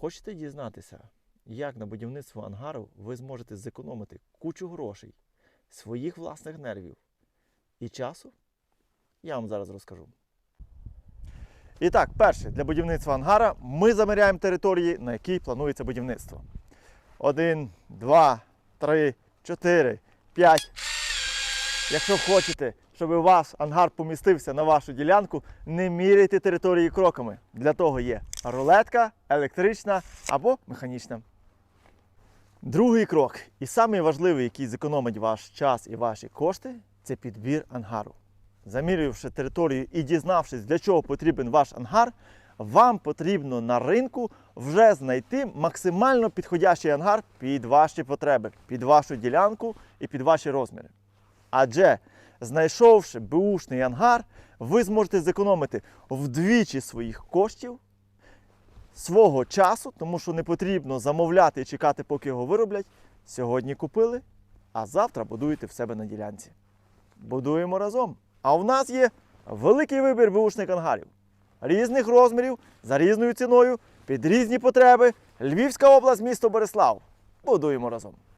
Хочете дізнатися, як на будівництво ангару ви зможете зекономити кучу грошей, своїх власних нервів і часу? Я вам зараз розкажу. І так, перше, для будівництва ангара ми заміряємо території, на якій планується будівництво. Один, два, три, чотири, п'ять. Якщо хочете, щоб ваш ангар помістився на вашу ділянку, не міряйте території кроками. Для того є рулетка, електрична або механічна. Другий крок, і самий важливий, який зекономить ваш час і ваші кошти, це підбір ангару. Замірювавши територію і дізнавшись, для чого потрібен ваш ангар, вам потрібно на ринку вже знайти максимально підходящий ангар під ваші потреби, під вашу ділянку і під ваші розміри. Адже знайшовши беушний ангар, ви зможете зекономити вдвічі своїх коштів, свого часу, тому що не потрібно замовляти і чекати, поки його вироблять. Сьогодні купили, а завтра будуєте в себе на ділянці. Будуємо разом. А в нас є великий вибір беушних ангарів. Різних розмірів, за різною ціною, під різні потреби. Львівська область, місто Борислав. Будуємо разом.